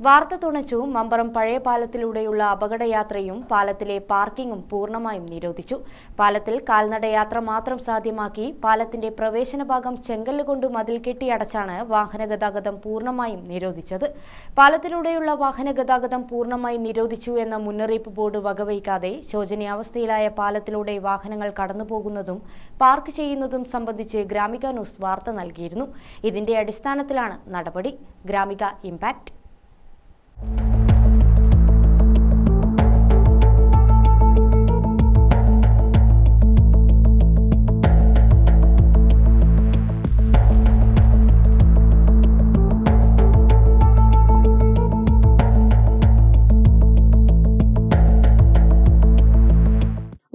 വാർത്ത തുണച്ചു മമ്പറം പഴയ പാലത്തിലൂടെയുള്ള അപകടയാത്രയും പാലത്തിലെ പാർക്കിംഗും പൂർണമായും നിരോധിച്ചു. പാലത്തിൽ കാൽനടയാത്ര മാത്രം സാധ്യമാക്കി പാലത്തിന്റെ പ്രവേശന ഭാഗം ചെങ്കല്ല് കൊണ്ട് മതിൽ കെട്ടിയടച്ചാണ് വാഹന ഗതാഗതം പൂർണമായും നിരോധിച്ചത്. പാലത്തിലൂടെയുള്ള വാഹന ഗതാഗതം പൂർണമായും നിരോധിച്ചു എന്ന മുന്നറിയിപ്പ് ബോർഡ് വകവയ്ക്കാതെ ശോചനീയാവസ്ഥയിലായ പാലത്തിലൂടെ വാഹനങ്ങൾ കടന്നുപോകുന്നതും പാർക്ക് ചെയ്യുന്നതും സംബന്ധിച്ച് ഗ്രാമിക ന്യൂസ് വാർത്ത നൽകിയിരുന്നു. ഇതിന്റെ അടിസ്ഥാനത്തിലാണ് നടപടി. ഗ്രാമിക ഇമ്പാക്ട്.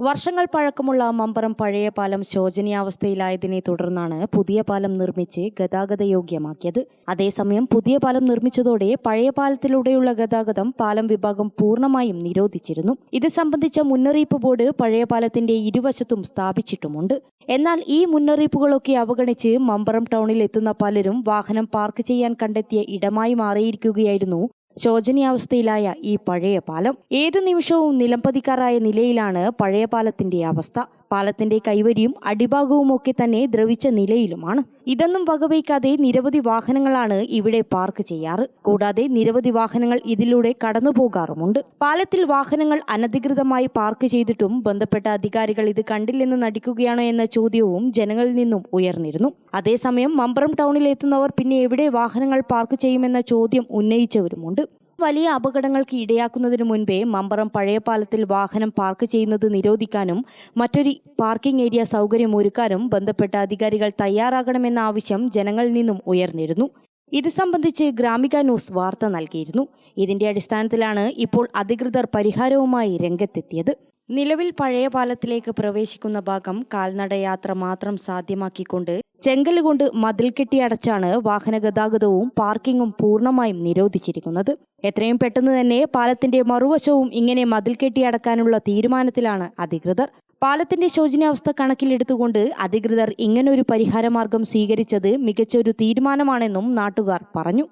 വർഷങ്ങൾ പഴക്കമുള്ള മമ്പറം പഴയ പാലം ശോചനീയാവസ്ഥയിലായതിനെ തുടർന്നാണ് പുതിയ പാലം നിർമ്മിച്ച് ഗതാഗത യോഗ്യമാക്കിയത്. അതേസമയം പുതിയ പാലം നിർമ്മിച്ചതോടെ പഴയ പാലത്തിലൂടെയുള്ള ഗതാഗതം പാലം വിഭാഗം പൂർണമായും നിരോധിച്ചിരുന്നു. ഇത് സംബന്ധിച്ച മുന്നറിയിപ്പ് ബോർഡ് പഴയ പാലത്തിന്റെ ഇരുവശത്തും സ്ഥാപിച്ചിട്ടുമുണ്ട്. എന്നാൽ ഈ മുന്നറിയിപ്പുകളൊക്കെ അവഗണിച്ച് മമ്പറം ടൗണിൽ എത്തുന്ന പലരും വാഹനം പാർക്ക് ചെയ്യാൻ കണ്ടെത്തിയ ഇടമായി മാറിയിരിക്കുകയായിരുന്നു ശോചനീയാവസ്ഥയിലായ ഈ പഴയ പാലം ഏതു നിമിഷവും നിലംപതിക്കാറായ നിലയിലാണ് പഴയ പാലത്തിന്റെ അവസ്ഥ. പാലത്തിന്റെ കൈവരിയും അടിഭാഗവും ഒക്കെ തന്നെ ദ്രവിച്ച നിലയിലുമാണ്. ഇതൊന്നും വകവയ്ക്കാതെ നിരവധി വാഹനങ്ങളാണ് ഇവിടെ പാർക്ക് ചെയ്യാറ്. കൂടാതെ നിരവധി വാഹനങ്ങൾ ഇതിലൂടെ കടന്നു പോകാറുമുണ്ട്. പാലത്തിൽ വാഹനങ്ങൾ അനധികൃതമായി പാർക്ക് ചെയ്തിട്ടും ബന്ധപ്പെട്ട അധികാരികൾ ഇത് കണ്ടില്ലെന്ന് നടിക്കുകയാണോ എന്ന ചോദ്യവും ജനങ്ങളിൽ നിന്നും ഉയർന്നിരുന്നു. അതേസമയം മമ്പറം ടൗണിൽ എത്തുന്നവർ പിന്നെ എവിടെ വാഹനങ്ങൾ പാർക്ക് ചെയ്യുമെന്ന ചോദ്യം ഉന്നയിച്ചവരുമുണ്ട്. വലിയ അപകടങ്ങൾക്ക് ഇടയാക്കുന്നതിനു മുൻപേ മമ്പറം പഴയ പാലത്തിൽ വാഹനം പാർക്ക് ചെയ്യുന്നത് നിരോധിക്കാനും മറ്റൊരു പാർക്കിംഗ് ഏരിയ സൗകര്യം ഒരുക്കാനും ബന്ധപ്പെട്ട അധികാരികൾ തയ്യാറാകണമെന്ന ആവശ്യം ജനങ്ങളിൽ നിന്നും ഉയർന്നിരുന്നു. ഇത് സംബന്ധിച്ച് ഗ്രാമിക ന്യൂസ് വാർത്ത നൽകിയിരുന്നു. ഇതിന്റെ അടിസ്ഥാനത്തിലാണ് ഇപ്പോൾ അധികൃതർ പരിഹാരവുമായി രംഗത്തെത്തിയത്. നിലവിൽ പഴയ പാലത്തിലേക്ക് പ്രവേശിക്കുന്ന ഭാഗം കാൽനടയാത്ര മാത്രം സാധ്യമാക്കിക്കൊണ്ട് ചെങ്കൽ കൊണ്ട് മതിൽ കെട്ടിയടച്ചാണ് വാഹന ഗതാഗതവും പാർക്കിങ്ങും പൂർണമായും നിരോധിച്ചിരിക്കുന്നത്. എത്രയും പെട്ടെന്ന് തന്നെ പാലത്തിന്റെ മറുവശവും ഇങ്ങനെ മതിൽ കെട്ടിയടക്കാനുള്ള തീരുമാനത്തിലാണ് അധികൃതർ. പാലത്തിന്റെ ശോചനീയാവസ്ഥ കണക്കിലെടുത്തുകൊണ്ട് അധികൃതർ ഇങ്ങനൊരു പരിഹാരമാർഗം സ്വീകരിച്ചത് മികച്ചൊരു തീരുമാനമാണെന്നും നാട്ടുകാർ പറഞ്ഞു.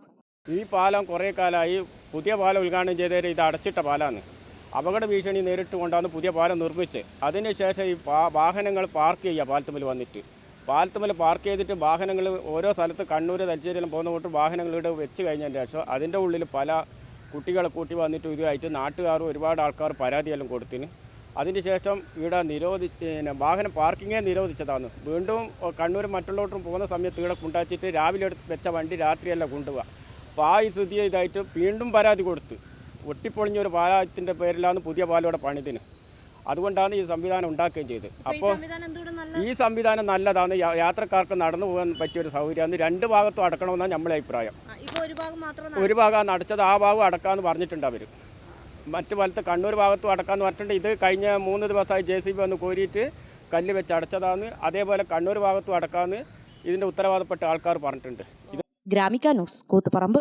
ഈ പാലം കുറേ കാലമായി പുതിയ പാലം ഉദ്ഘാടനം ചെയ്തവരെ ഇത് അടച്ചിട്ട പാലമാണ് അപകട ഭീഷണി നേരിട്ട് കൊണ്ടാണ് പുതിയ പാലം നിർമ്മിച്ച്. അതിനുശേഷം ഈ വാഹനങ്ങൾ പാർക്ക് ചെയ്യുക പാലത്തുമ്മൽ വന്നിട്ട്. പാലത്തുമ്മൽ പാർക്ക് ചെയ്തിട്ട് വാഹനങ്ങൾ ഓരോ സ്ഥലത്ത് കണ്ണൂർ തലശ്ശേരിയിലും പോകുന്ന കൂട്ട് വാഹനങ്ങൾ ഇവിടെ വെച്ച് കഴിഞ്ഞതിന് ശേഷം അതിന്റെ ഉള്ളിൽ പല കുട്ടികളെ കൂട്ടി വന്നിട്ട് ഇതുമായിട്ട് നാട്ടുകാരും ഒരുപാട് ആൾക്കാർ പരാതിയെല്ലാം കൊടുത്തിന്. അതിന് ശേഷം ഇവിടെ നിരോധി പിന്നെ വാഹനം പാർക്കിങ്ങേ നിരോധിച്ചതാണ്. വീണ്ടും കണ്ണൂർ മറ്റുള്ളവട്ടും പോകുന്ന സമയത്ത് ഇവിടെ കൊണ്ടാച്ചിട്ട് രാവിലെ എടുത്ത് വെച്ച വണ്ടി രാത്രിയല്ല കൊണ്ടുപോവുക. അപ്പോൾ ആ സ്ഥിതി ഇതായിട്ട് വീണ്ടും പരാതി കൊടുത്ത്. ഒട്ടിപ്പൊളിഞ്ഞ ഒരു പാലത്തിന്റെ പേരിലാണ് പുതിയ പാലം ഇവിടെ പണിതിന്. അതുകൊണ്ടാണ് ഈ സംവിധാനം ഉണ്ടാക്കുകയും ചെയ്തത്. അപ്പോൾ ഈ സംവിധാനം നല്ലതാണ്. യാത്രക്കാർക്ക് നടന്നു പോകാൻ പറ്റിയ ഒരു സൗകര്യമാണ് രണ്ട് ഭാഗത്തും അടക്കണമെന്നാണ് നമ്മളെ അഭിപ്രായം. ഒരു ഭാഗമാണ് അടച്ചത് ആ ഭാഗം അടക്കാമെന്ന് പറഞ്ഞിട്ടുണ്ട് അവർ മറ്റു വലത്ത് കണ്ണൂർ ഭാഗത്തും അടക്കാമെന്ന് പറഞ്ഞിട്ടുണ്ട്. ഇത് കഴിഞ്ഞ മൂന്ന് ദിവസമായി ജെ സി ബി വന്ന് കോരിയിട്ട് കല്ല് വെച്ച് അടച്ചതാണ് അതേപോലെ കണ്ണൂർ ഭാഗത്തും അടക്കാമെന്ന് ഇതിന്റെ ഉത്തരവാദപ്പെട്ട ആൾക്കാർ പറഞ്ഞിട്ടുണ്ട്. Gramika news Koothuparamba.